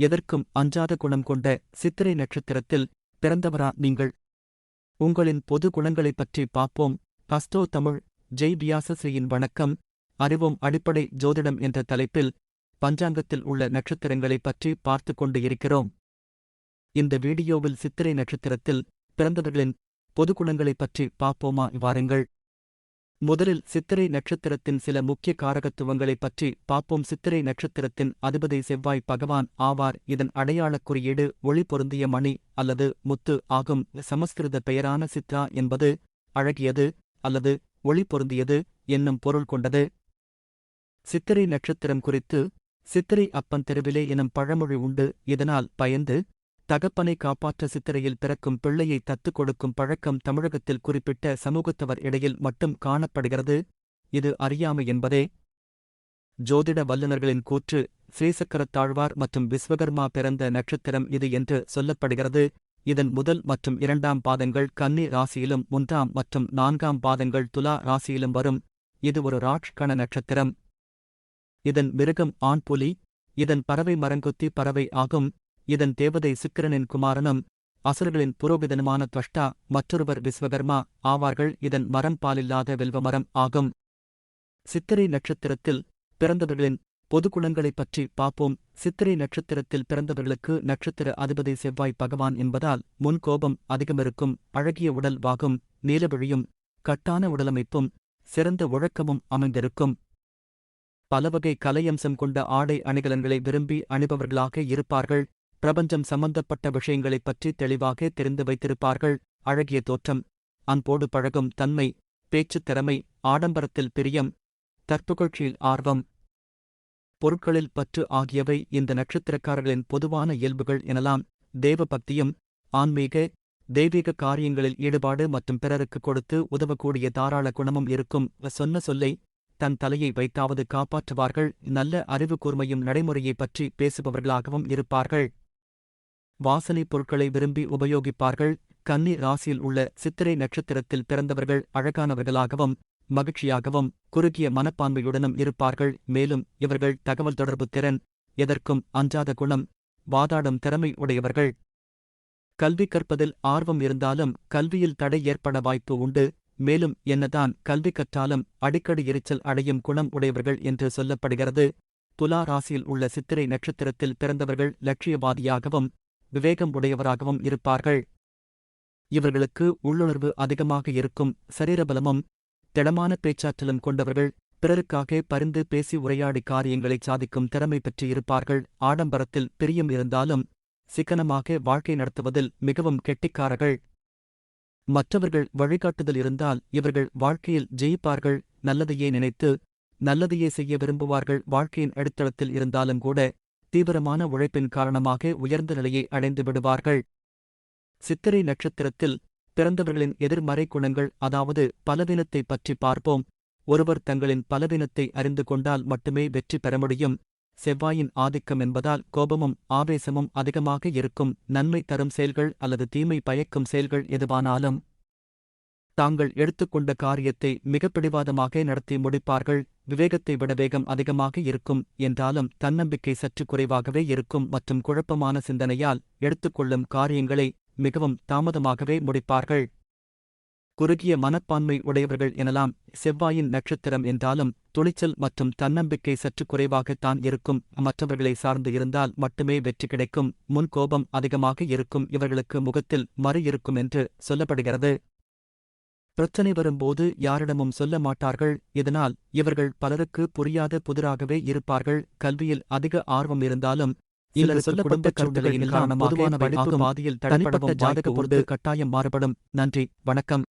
எதற்கும் அஞ்சாத குணம் கொண்ட சித்திரை நட்சத்திரத்தில் பிறந்தவரா நீங்கள்? உங்களின் பொது குணங்களைப் பற்றி பார்ப்போம். பஸ்டோ தமிழ் ஜெய் வியாசஸ்ரீயின் வணக்கம். அறிவோம் அடிப்படை ஜோதிடம் என்ற தலைப்பில் பஞ்சாங்கத்தில் உள்ள நட்சத்திரங்களைப் பற்றி பார்த்து கொண்டு இருக்கிறோம். இந்த வீடியோவில் சித்திரை நட்சத்திரத்தில் பிறந்தவர்களின் பொது குணங்களைப் பற்றி பார்ப்போமா? வாருங்கள். முதலில் சித்திரை நட்சத்திரத்தின் சில முக்கிய காரகத்துவங்களைப் பற்றி பார்ப்போம். சித்திரை நட்சத்திரத்தின் அதிபதி செவ்வாய் பகவான் ஆவார். இதன் அடையாளக் குறியீடு ஒளி பொருந்திய மணி அல்லது முத்து ஆகும். சமஸ்கிருத பெயரான சித்ரா என்பது அழகியது அல்லது ஒளி பொருந்தியது என்னும் பொருள் கொண்டது. சித்திரை நட்சத்திரம் குறித்து சித்திரை அப்பன் தெருவிலே எனும் பழமொழி உண்டு. இதனால் பயந்து தகப்பனை காப்பாற்ற சித்திரையில் பிறக்கும் பிள்ளையை தத்துக் கொடுக்கும் பழக்கம் தமிழகத்தில் குறிப்பிட்ட சமூகத்தவர் இடையில் மட்டும் காணப்படுகிறது. இது அறியாமை என்பதே. ஜோதிட வல்லுநர்களின் கூற்று ஸ்ரீசக்கரத்தாழ்வார் மற்றும் விஸ்வகர்மா பிறந்த நட்சத்திரம் இது என்று சொல்லப்படுகிறது. இதன் முதல் மற்றும் இரண்டாம் பாதங்கள் கன்னி ராசியிலும் மூன்றாம் மற்றும் நான்காம் பாதங்கள் துலா ராசியிலும் வரும். இது ஒரு ராட்சகண நட்சத்திரம். இதன் மிருகம் ஆண் புலி இதன் பறவை மரங்கொத்தி பறவை ஆகும். இதன் தேவதை சுக்கிரனின் குமாரனும் அசுரர்களின் புரோபிதனுமான துவஷ்டா மற்றொருவர் விஸ்வகர்மா ஆவார்கள். இதன் மரம் பாலில்லாத வெல்வமரம் ஆகும். சித்திரை நட்சத்திரத்தில் பிறந்தவர்களின் பொதுக்குணங்களைப் பற்றி பார்ப்போம். சித்திரை நட்சத்திரத்தில் பிறந்தவர்களுக்கு நட்சத்திர அதிபதி செவ்வாய் பகவான் என்பதால் முன் கோபம் அதிகமிருக்கும் அழகிய உடல் வாகும் நீலவிழியும் கட்டான உடலமைப்பும் சிறந்த ஒழக்கமும் அமைந்திருக்கும். பலவகை கலையம்சம் கொண்ட ஆடை அணிகலன்களை விரும்பி அணிபவர்களாக இருப்பார்கள். பிரபஞ்சம் சம்பந்தப்பட்ட விஷயங்களைப் பற்றி தெளிவாக தெரிந்து வைத்திருப்பார்கள். அழகிய தோற்றம் அன்போடு பழகும் தன்மை பேச்சுத் திறமை ஆடம்பரத்தில் பிரியம் தற்புகழ்ச்சியில் ஆர்வம். பொருட்களில் பற்று ஆகியவை இந்த நட்சத்திரக்காரர்களின் பொதுவான இயல்புகள் எனலாம். தேவபக்தியும் ஆன்மீக தெய்வீக காரியங்களில் ஈடுபாடு மற்றும் பிறருக்கு கொடுத்து உதவக்கூடிய தாராள குணமும் இருக்கும். சொன்ன சொல்லை தன் தலையை வைத்தாவது காப்பாற்றுவார்கள். நல்ல அறிவு கூர்மையும் நடைமுறையைப் பற்றி பேசுபவர்களாகவும் இருப்பார்கள். வாசனைப் பொருட்களை விரும்பி உபயோகிப்பார்கள். கன்னி ராசியில் உள்ள சித்திரை நட்சத்திரத்தில் பிறந்தவர்கள் அழகானவர்களாகவும் மகிழ்ச்சியாகவும் குறுகிய மனப்பான்மையுடனும் இருப்பார்கள். மேலும் இவர்கள் தகவல் தொடர்பு திறன் எதற்கும் அஞ்சாத குணம் வாதாடும் திறமை உடையவர்கள். கல்வி கற்பதில் ஆர்வம் இருந்தாலும் கல்வியில் தடை ஏற்பட வாய்ப்பு உண்டு. மேலும் என்னதான் கல்வி கற்றாலும் அடிக்கடி எரிச்சல் அடையும் குணம் உடையவர்கள் என்று சொல்லப்படுகிறது. துலா ராசியில் உள்ள சித்திரை நட்சத்திரத்தில் பிறந்தவர்கள் லட்சியவாதியாகவும் விவேகம் உடையவராகவும் இருப்பார்கள். இவர்களுக்கு உள்ளுணர்வு அதிகமாக இருக்கும் சரீரபலமும் திடமான பேச்சாற்றலும் கொண்டவர்கள் பிறருக்காக பரிந்து பேசி உரையாடி காரியங்களை சாதிக்கும் திறமை பெற்று இருப்பார்கள். ஆடம்பரத்தில் பிரியம் இருந்தாலும் சிக்கனமாக வாழ்க்கை நடத்துவதில் மிகவும் கெட்டிக்காரர்கள். மற்றவர்கள் வழிகாட்டுதல் இருந்தால் இவர்கள் வாழ்க்கையில் ஜெயிப்பார்கள். நல்லதையே நினைத்து நல்லதையே செய்ய விரும்புவார்கள். வாழ்க்கையின் அடித்தளத்தில் இருந்தாலும் கூட தீவிரமான உழைப்பின் காரணமாக உயர்ந்த நிலையை அடைந்து விடுவார்கள். சித்திரை நட்சத்திரத்தில் பிறந்தவர்களின் எதிர்மறை குணங்கள் அதாவது பலவீனத்தை பற்றி பார்ப்போம். ஒருவர் தங்களின் பலவீனத்தை அறிந்து கொண்டால் மட்டுமே வெற்றி பெற முடியும். செவ்வாயின் ஆதிக்கம் என்பதால் கோபமும் ஆவேசமும் அதிகமாக இருக்கும். நன்மை தரும் செயல்கள் அல்லது தீமை பயக்கும் செயல்கள் எதுவானாலும் தாங்கள் எடுத்துக்கொண்ட காரியத்தை மிக பிடிவாதமாக நடத்தி முடிப்பார்கள். விவேகத்தை விட வேகம் அதிகமாக இருக்கும் என்றாலும் தன்னம்பிக்கை சற்று குறைவாகவே இருக்கும் மற்றும் குழப்பமான சிந்தனையால் எடுத்துக்கொள்ளும் காரியங்களை மிகவும் தாமதமாகவே முடிப்பார்கள். குறுகிய மனப்பான்மை உடையவர்கள் எனலாம். செவ்வாயின் நட்சத்திரம் என்றாலும் துணிச்சல் மற்றும் தன்னம்பிக்கை சற்று குறைவாகத்தான் இருக்கும். மற்றவர்களை சார்ந்து இருந்தால் மட்டுமே வெற்றி கிடைக்கும். முன் கோபம் அதிகமாக இருக்கும். இவர்களுக்கு முகத்தில் மறு இருக்கும் என்று சொல்லப்படுகிறது. பிரச்சனை வரும்போது யாரிடமும் சொல்ல மாட்டார்கள். இதனால் இவர்கள் பலருக்கு புரியாத புதிராகவே இருப்பார்கள். கல்வியில் அதிக ஆர்வம் இருந்தாலும் சிலர் சொல்லப்பட்ட கருத்துகளின் காரணமாக படிப்பு பாதியில் தடைப்பட்ட ஜாதக பொறுத்து கட்டாயம் மாறுபடும். நன்றி. வணக்கம்.